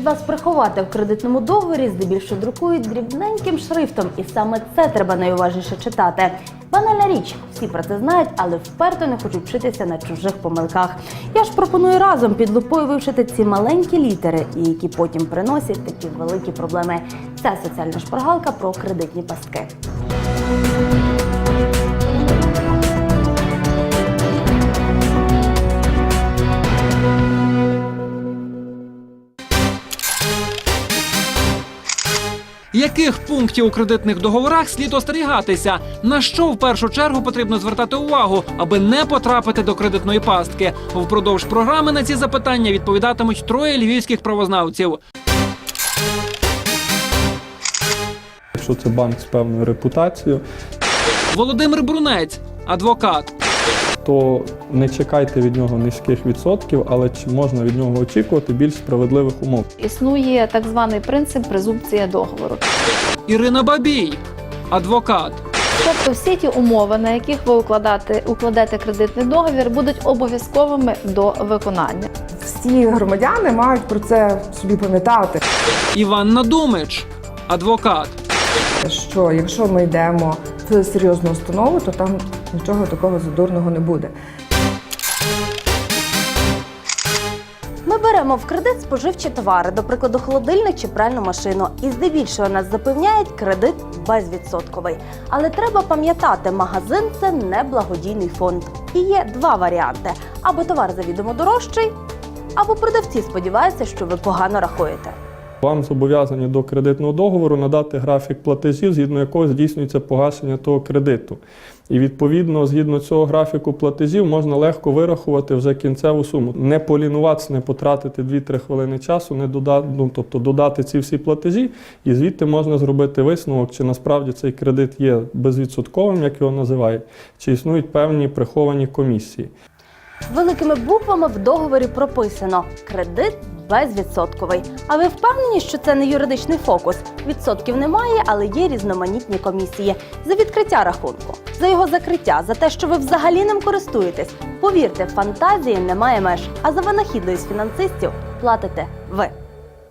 від вас приховати в кредитному договорі, здебільшого друкують дрібненьким шрифтом, і саме це треба найуважніше читати. Банальна річ, всі про це знають, але вперто не хочуть вчитися на чужих помилках. Я ж пропоную разом під лупою вивчити ці маленькі літери, які потім приносять такі великі проблеми. Це соціальна шпаргалка про кредитні пастки. Яких пунктів у кредитних договорах слід остерігатися? На що в першу чергу потрібно звертати увагу, аби не потрапити до кредитної пастки? Впродовж програми на ці запитання відповідатимуть троє львівських правознавців. Якщо це банк з певною репутацією, Володимир Брунець, адвокат. То не чекайте від нього низьких відсотків, але чи можна від нього очікувати більш справедливих умов. Існує так званий принцип презумпція договору. Ірина Бабій, адвокат. Тобто всі ті умови, на яких ви укладати, укладете кредитний договір, будуть обов'язковими до виконання. Всі громадяни мають про це собі пам'ятати, Іван Надумич, адвокат. що якщо ми йдемо в серйозну установу, то там нічого такого задурного не буде. Ми беремо в кредит споживчі товари, до прикладу, холодильник чи пральну машину, і здебільшого нас запевняють кредит безвідсотковий. Але треба пам'ятати, магазин це не благодійний фонд. І є два варіанти: або товар завідомо дорожчий, або продавці сподіваються, що ви погано рахуєте. Вам зобов'язані до кредитного договору надати графік платежів, згідно якого здійснюється погашення того кредиту. І відповідно, згідно цього графіку платежів, можна легко вирахувати вже кінцеву суму. Не полінуватися, не потратити 2-3 хвилини часу, не додати, ну, тобто додати ці всі платежі, і звідти можна зробити висновок, чи насправді цей кредит є безвідсотковим, як його називають, чи існують певні приховані комісії. Великими буквами в договорі прописано кредит безвідсотковий. А ви впевнені, що це не юридичний фокус? Відсотків немає, але є різноманітні комісії за відкриття рахунку, за його закриття, за те, що ви взагалі ним користуєтесь. Повірте, фантазії немає меж, а за винахідливість фінансистів платите ви.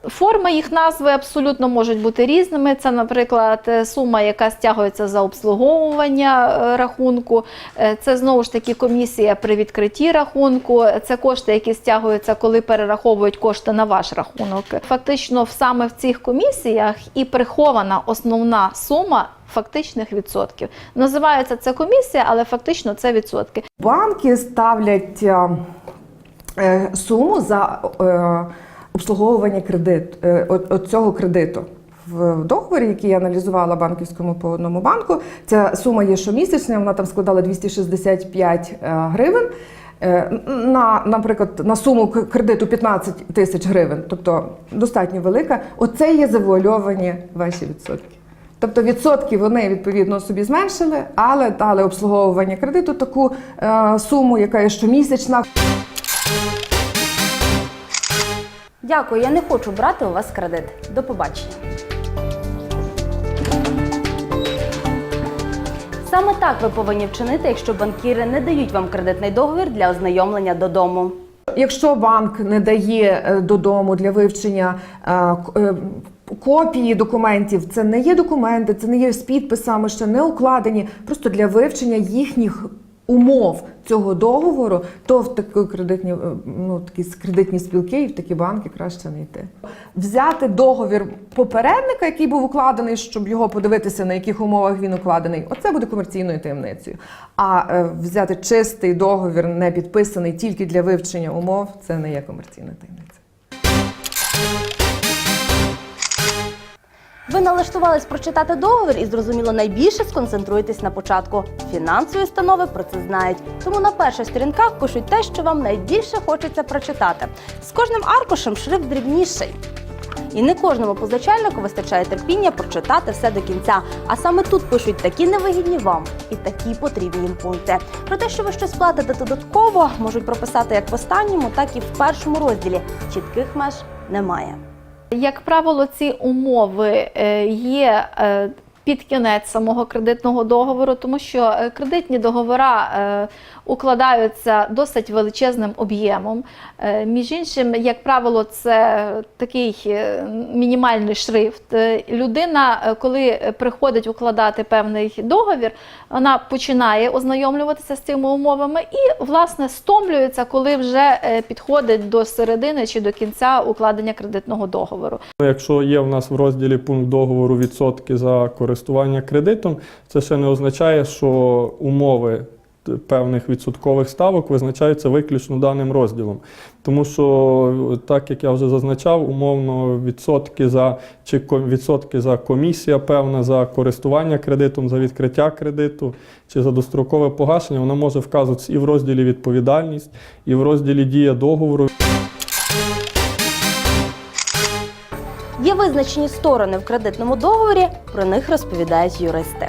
Форми їх назви абсолютно можуть бути різними. Це, наприклад, е, сума, яка стягується за обслуговування е, рахунку. Е, Це знову ж таки комісія при відкритті рахунку. Це кошти, які стягуються, коли перераховують кошти на ваш рахунок. Фактично, саме в цих комісіях і прихована основна сума. Фактичних відсотків називається це комісія, але фактично це відсотки. Банки ставлять суму за обслуговування кредит, е, от, от цього кредиту. В договорі, який я аналізувала банківському по одному банку, ця сума є щомісячна, вона там складала 265 е, гривень. Е, На, наприклад, на суму кредиту 15 тисяч гривень, тобто достатньо велика, оце є завуальовані ваші відсотки. Тобто відсотки вони відповідно собі зменшили, але дали обслуговування кредиту таку суму, яка є щомісячна. Дякую, я не хочу брати у вас кредит. До побачення. Саме так ви повинні вчинити, якщо банкіри не дають вам кредитний договір для ознайомлення додому. Якщо банк не дає е, додому для вивчення е, е, копії документів, це не є документи, це не є з підписами, ще не укладені, просто для вивчення їхніх умов цього договору, то в такі кредитні, е, ну, такі кредитні спілки і в такі банки краще не йти. Взяти договір попередника, який був укладений, щоб його подивитися, на яких умовах він укладений, оце буде комерційною таємницею. А е, взяти чистий договір, не підписаний тільки для вивчення умов, це не є комерційна таємниця. Ви налаштувались прочитати договір і зрозуміло найбільше сконцентруєтесь на початку. Фінансові установи про це знають, тому на перших сторінках пишуть те, що вам найбільше хочеться прочитати. З кожним аркушем шрифт дрібніший. І не кожному позичальнику вистачає терпіння прочитати все до кінця. А саме тут пишуть такі невигідні вам і такі потрібні їм пункти. Про те, що ви щось платите додатково, можуть прописати як в останньому, так і в першому розділі. Чітких меж немає. Як правило, ці умови е, є е, під кінець самого кредитного договору, тому що е, кредитні договори е, укладаються досить величезним об'ємом. Е, Між іншим, як правило, це такий мінімальний шрифт. Людина, коли приходить укладати певний договір, вона починає ознайомлюватися з цими умовами і, власне, стомлюється, коли вже підходить до середини чи до кінця укладення кредитного договору. Якщо є в нас в розділі пункт договору відсотки за користування кредитом, це ще не означає, що умови певних відсоткових ставок визначаються виключно даним розділом. Тому що, так як я вже зазначав, умовно відсотки за чи відсотки за комісія певна за користування кредитом, за відкриття кредиту чи за дострокове погашення, вона може вказуватися і в розділі відповідальність, і в розділі дія договору. Є визначені сторони в кредитному договорі, про них розповідають юристи.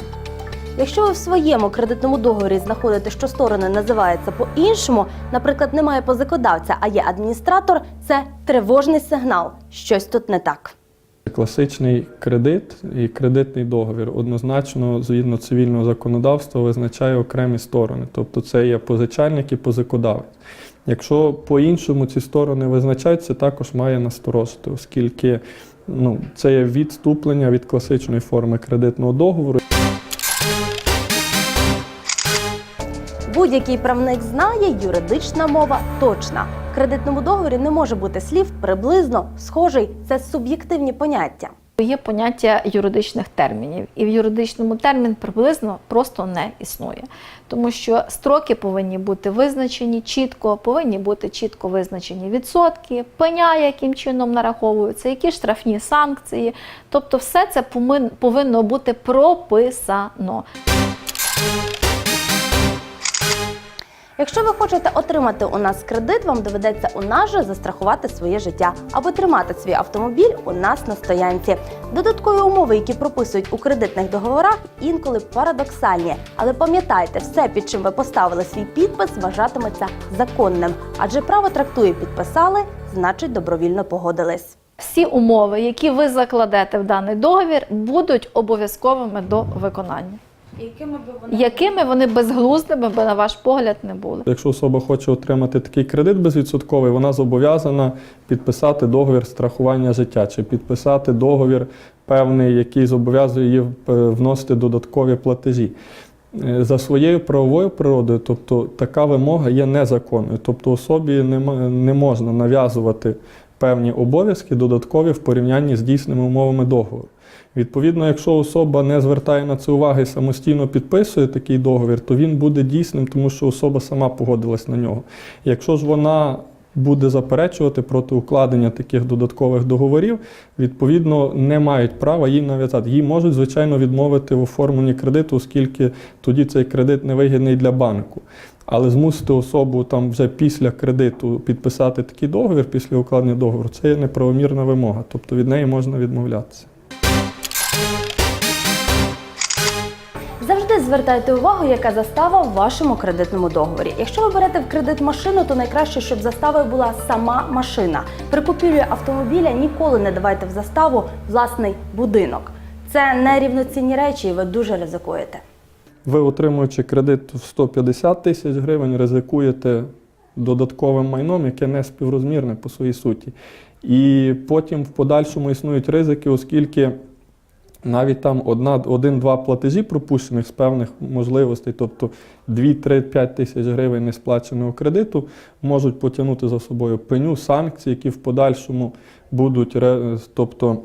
Якщо ви в своєму кредитному договорі знаходите, що сторони називаються по-іншому, наприклад, немає позикодавця, а є адміністратор, це тривожний сигнал. Щось тут не так. Класичний кредит і кредитний договір однозначно, згідно цивільного законодавства, визначає окремі сторони. Тобто це є позичальник і позикодавець. Якщо по-іншому ці сторони визначаються, також має насторожити, оскільки ну, це є відступлення від класичної форми кредитного договору. Будь-який правник знає, юридична мова точна. В кредитному договорі не може бути слів приблизно, схожий це суб'єктивні поняття. Є поняття юридичних термінів, і в юридичному термін приблизно просто не існує, тому що строки повинні бути визначені чітко, повинні бути чітко визначені відсотки, пеня, яким чином нараховуються, які штрафні санкції. Тобто, все це повинно бути прописано. Якщо ви хочете отримати у нас кредит, вам доведеться у нас же застрахувати своє життя або тримати свій автомобіль у нас на стоянці. Додаткові умови, які прописують у кредитних договорах, інколи парадоксальні. Але пам'ятайте, все, під чим ви поставили свій підпис, вважатиметься законним. Адже право трактує підписали, значить добровільно погодились. Всі умови, які ви закладете в даний договір, будуть обов'язковими до виконання. Якими вони безглуздими би, на ваш погляд, не були. Якщо особа хоче отримати такий кредит безвідсотковий, вона зобов'язана підписати договір страхування життя чи підписати договір певний, який зобов'язує її е, вносити додаткові платежі. Е, За своєю правовою природою, тобто така вимога є незаконною. Тобто особі не можна нав'язувати певні обов'язки додаткові в порівнянні з дійсними умовами договору. Відповідно, якщо особа не звертає на це уваги і самостійно підписує такий договір, то він буде дійсним, тому що особа сама погодилась на нього. Якщо ж вона буде заперечувати проти укладення таких додаткових договорів, відповідно не мають права їй нав'язати. Їй можуть, звичайно, відмовити в оформленні кредиту, оскільки тоді цей кредит невигідний для банку. Але змусити особу там вже після кредиту підписати такий договір, після укладення договору, це є неправомірна вимога, тобто від неї можна відмовлятися. Завжди звертайте увагу, яка застава в вашому кредитному договорі. Якщо ви берете в кредит машину, то найкраще, щоб заставою була сама машина. При купівлі автомобіля ніколи не давайте в заставу власний будинок. Це не рівноцінні речі, і ви дуже ризикуєте. Ви, отримуючи кредит в 150 тисяч гривень, ризикуєте додатковим майном, яке не співрозмірне по своїй суті. І потім в подальшому існують ризики, оскільки навіть там один-два платежі пропущених з певних можливостей, тобто 2, 3, 5 тисяч гривень несплаченого кредиту, можуть потягнути за собою пеню, санкції, які в подальшому будуть тобто,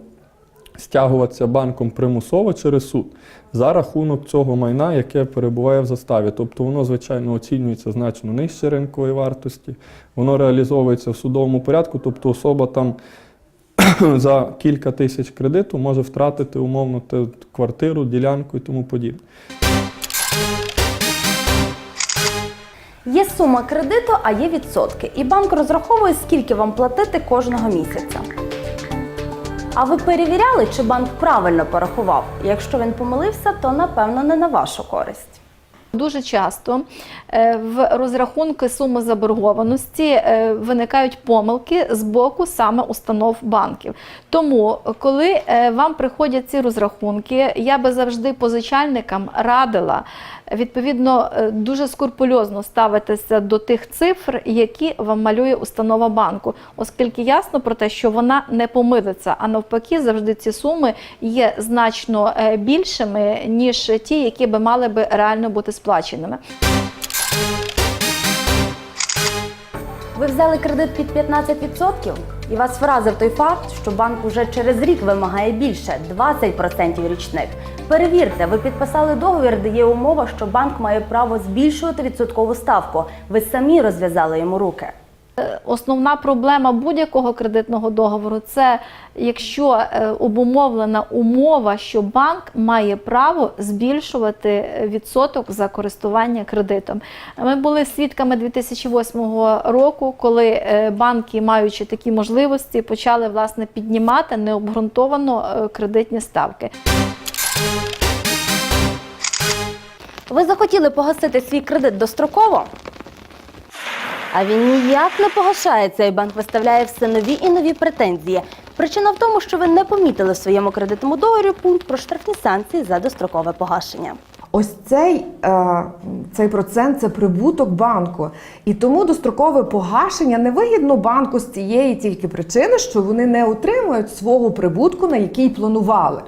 стягуватися банком примусово через суд за рахунок цього майна, яке перебуває в заставі. Тобто воно, звичайно, оцінюється значно нижче ринкової вартості, воно реалізовується в судовому порядку, тобто особа там за кілька тисяч кредиту може втратити умовно квартиру, ділянку і тому подібне. Є сума кредиту, а є відсотки. І банк розраховує, скільки вам платити кожного місяця. А ви перевіряли, чи банк правильно порахував? Якщо він помилився, то напевно не на вашу користь. Дуже часто е, в розрахунки суми заборгованості е, виникають помилки з боку саме установ банків. Тому, коли е, вам приходять ці розрахунки, я би завжди позичальникам радила відповідно е, дуже скрупульозно ставитися до тих цифр, які вам малює установа банку, оскільки ясно про те, що вона не помилиться, а навпаки, завжди ці суми є значно е, більшими ніж ті, які би мали би реально бути сплаченими. Ви взяли кредит під 15% і вас вразив той факт, що банк уже через рік вимагає більше 20% річних. Перевірте, ви підписали договір, де є умова, що банк має право збільшувати відсоткову ставку. Ви самі розв'язали йому руки. Основна проблема будь-якого кредитного договору це якщо е, обумовлена умова, що банк має право збільшувати е, відсоток за користування кредитом. Ми були свідками 2008 року, коли е, банки, маючи такі можливості, почали власне піднімати необґрунтовано е, кредитні ставки. Ви захотіли погасити свій кредит достроково? А він ніяк не погашається, і банк виставляє все нові і нові претензії. Причина в тому, що ви не помітили в своєму кредитному договорі пункт про штрафні санкції за дострокове погашення. Ось цей, е, цей процент це прибуток банку. І тому дострокове погашення невигідно банку з цієї тільки причини, що вони не отримують свого прибутку, на який планували.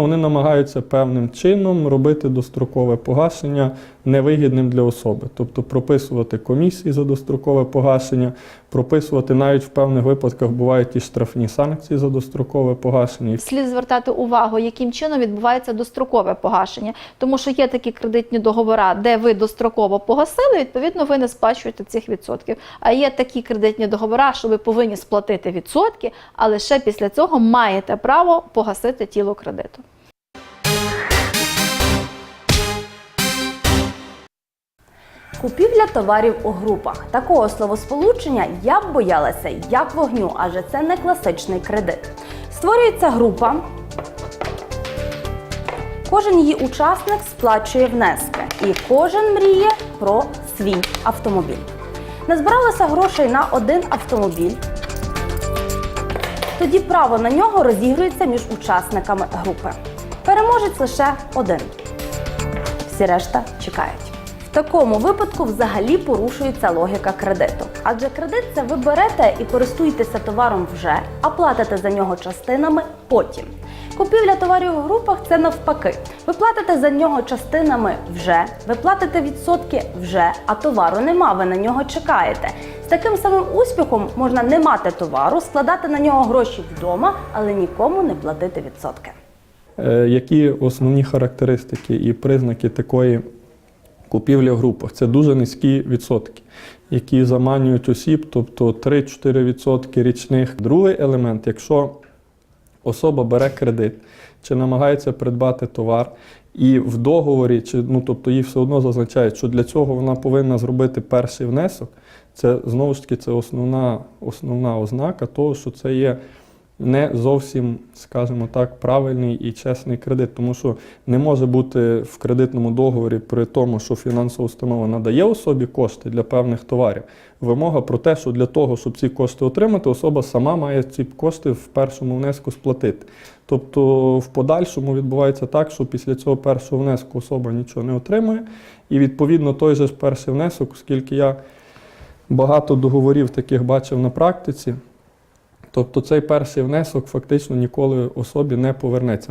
Вони намагаються певним чином робити дострокове погашення невигідним для особи, тобто прописувати комісії за дострокове погашення, прописувати навіть в певних випадках бувають і штрафні санкції за дострокове погашення. Слід звертати увагу, яким чином відбувається дострокове погашення, тому що є такі кредитні договори, де ви достроково погасили, відповідно, ви не сплачуєте цих відсотків. А є такі кредитні договори, що ви повинні сплатити відсотки, а лише після цього маєте право погасити тіло кредиту. Купівля товарів у групах. Такого словосполучення я б боялася як вогню, адже це не класичний кредит. Створюється група. Кожен її учасник сплачує внески, і кожен мріє про свій автомобіль. Назбиралося грошей на один автомобіль. Тоді право на нього розігрується між учасниками групи. Переможець лише один. Всі решта чекають. Такому випадку взагалі порушується логіка кредиту. Адже кредит це ви берете і користуєтеся товаром вже, а платите за нього частинами потім. Купівля товарів у групах це навпаки. Ви платите за нього частинами вже, ви платите відсотки вже, а товару нема, ви на нього чекаєте. З таким самим успіхом можна не мати товару, складати на нього гроші вдома, але нікому не платити відсотки. Е, Які основні характеристики і признаки такої купівлі в групах? Це дуже низькі відсотки, які заманюють осіб, тобто 3-4% річних. Другий елемент, якщо особа бере кредит чи намагається придбати товар, і в договорі, чи ну тобто їй все одно зазначають, що для цього вона повинна зробити перший внесок. Це знову ж таки це основна, основна ознака того, що це є не зовсім, скажімо так, правильний і чесний кредит, тому що не може бути в кредитному договорі при тому, що фінансова установа надає особі кошти для певних товарів. Вимога про те, що для того, щоб ці кошти отримати, особа сама має ці кошти в першому внеску сплатити. Тобто в подальшому відбувається так, що після цього першого внеску особа нічого не отримує, і відповідно той же ж перший внесок, оскільки я багато договорів таких бачив на практиці. Тобто цей перший внесок фактично ніколи особі не повернеться.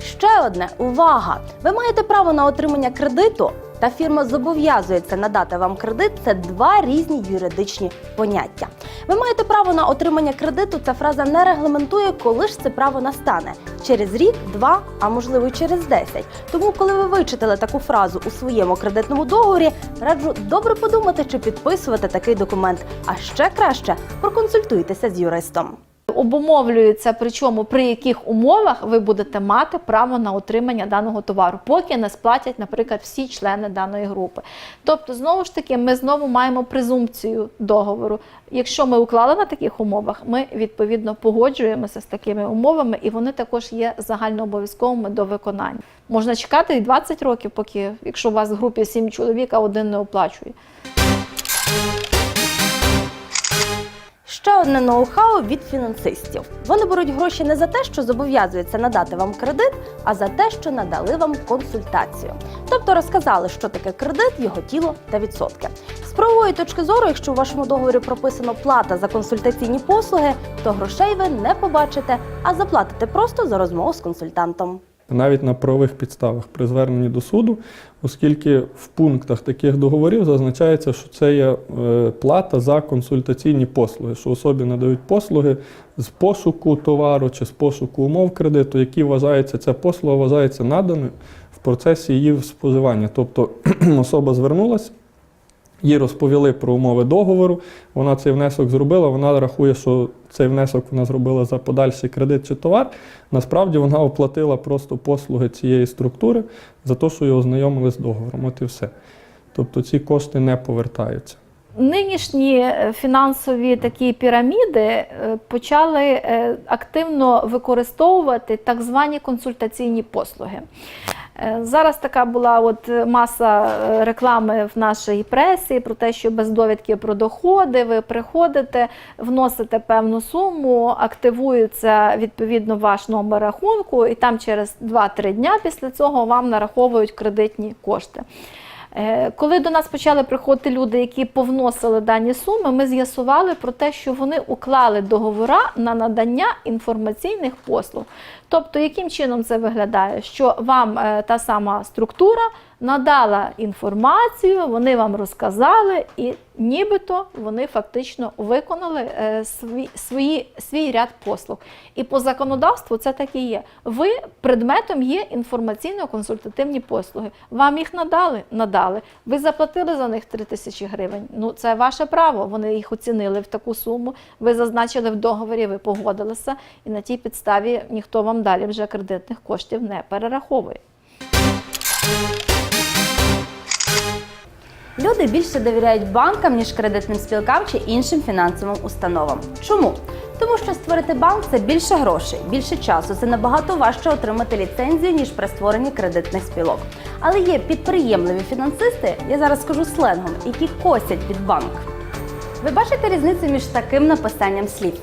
Ще одне увага! Ви маєте право на отримання кредиту, та фірма зобов'язується надати вам кредит. Це два різні юридичні поняття. Ви маєте право на отримання кредиту. Ця фраза не регламентує, коли ж це право настане через рік, два, а можливо й через десять. Тому, коли ви вичитали таку фразу у своєму кредитному договорі, раджу добре подумати, чи підписувати такий документ. А ще краще проконсультуйтеся з юристом. Обумовлюється, причому при яких умовах ви будете мати право на отримання даного товару, поки не сплатять, наприклад, всі члени даної групи. Тобто, знову ж таки, ми знову маємо презумпцію договору. Якщо ми уклали на таких умовах, ми відповідно погоджуємося з такими умовами, і вони також є загальнообов'язковими до виконання. Можна чекати і 20 років, поки якщо у вас в групі 7 чоловік, а один не оплачує. Ще одне ноу-хау від фінансистів. Вони беруть гроші не за те, що зобов'язуються надати вам кредит, а за те, що надали вам консультацію. Тобто розказали, що таке кредит, його тіло та відсотки. З правової точки зору, якщо у вашому договорі прописано плата за консультаційні послуги, то грошей ви не побачите, а заплатите просто за розмову з консультантом. Навіть на правових підставах при зверненні до суду, оскільки в пунктах таких договорів зазначається, що це є е, плата за консультаційні послуги, що особі надають послуги з пошуку товару чи з пошуку умов кредиту, які вважаються, ця послуга вважається наданою в процесі її споживання. Тобто особа звернулася. Їй розповіли про умови договору, вона цей внесок зробила, вона рахує, що цей внесок вона зробила за подальший кредит чи товар. Насправді вона оплатила просто послуги цієї структури за те, що її ознайомили з договором. От і все. Тобто ці кошти не повертаються. Нинішні е, фінансові такі піраміди е, почали е, активно використовувати так звані консультаційні послуги. Е, Зараз така була от маса е, реклами в нашій пресі про те, що без довідки про доходи ви приходите, вносите певну суму, активується відповідно ваш номер рахунку, і там через 2-3 дня після цього вам нараховують кредитні кошти. Е, Коли до нас почали приходити люди, які повносили дані суми, ми з'ясували про те, що вони уклали договора на надання інформаційних послуг. Тобто, яким чином це виглядає? Що вам е, та сама структура надала інформацію, вони вам розказали, і нібито вони фактично виконали е, свій, свої, свій ряд послуг. І по законодавству це так і є. Ви предметом є інформаційно-консультативні послуги. Вам їх надали? Надали. Ви заплатили за них 3 тисячі гривень. Ну це ваше право. Вони їх оцінили в таку суму. Ви зазначили в договорі, ви погодилися, і на тій підставі ніхто вам далі вже кредитних коштів не перераховує. Люди більше довіряють банкам, ніж кредитним спілкам чи іншим фінансовим установам. Чому? Тому що створити банк це більше грошей, більше часу. Це набагато важче отримати ліцензію, ніж при створенні кредитних спілок. Але є підприємливі фінансисти, я зараз скажу сленгом, які косять під банк. Ви бачите різницю між таким написанням слів?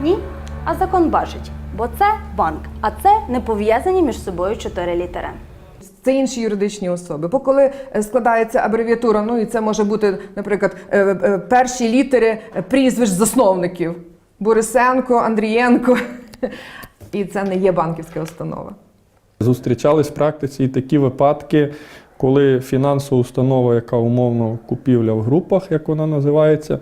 Ні? А закон бачить, бо це банк, а це не пов'язані між собою чотири літери. Це інші юридичні особи. Бо коли е, складається абревіатура, ну і це може бути, наприклад, е, е, перші літери прізвищ засновників Борисенко, Андрієнко. І це не є банківська установа. Зустрічались в практиці і такі випадки, коли фінансова установа, яка умовно купівля в групах, як вона називається,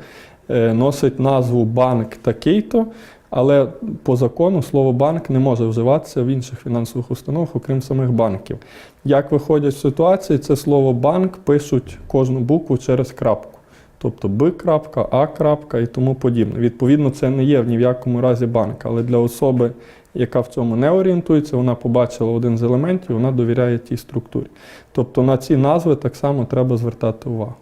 носить назву банк такий-то, але по закону слово банк не може вживатися в інших фінансових установах, окрім самих банків. Як виходять з ситуації, це слово банк пишуть кожну букву через крапку. Тобто Б крапка, А крапка і тому подібне. Відповідно, це не є ні в якому разі банк, але для особи, яка в цьому не орієнтується, вона побачила один з елементів, вона довіряє тій структурі. Тобто на ці назви так само треба звертати увагу.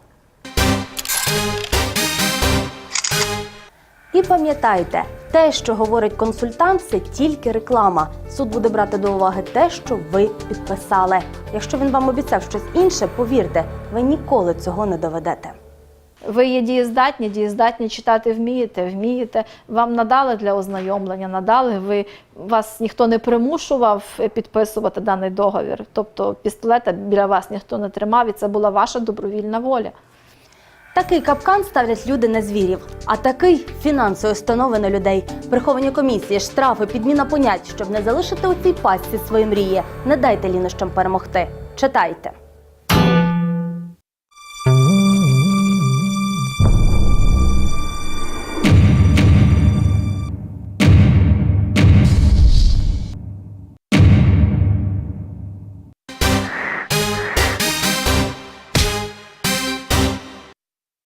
І пам'ятайте, те, що говорить консультант, це тільки реклама. Суд буде брати до уваги те, що ви підписали. Якщо він вам обіцяв щось інше, повірте, ви ніколи цього не доведете. Ви є дієздатні, дієздатні читати вмієте, вмієте. Вам надали для ознайомлення, надали. Ви вас ніхто не примушував підписувати даний договір. Тобто пістолета біля вас ніхто не тримав, і це була ваша добровільна воля. Такий капкан ставлять люди на звірів, а такий фінансові установи на людей. Приховані комісії, штрафи, підміна понять, щоб не залишити у цій пастці свої мрії. Не дайте лінощам перемогти. Читайте.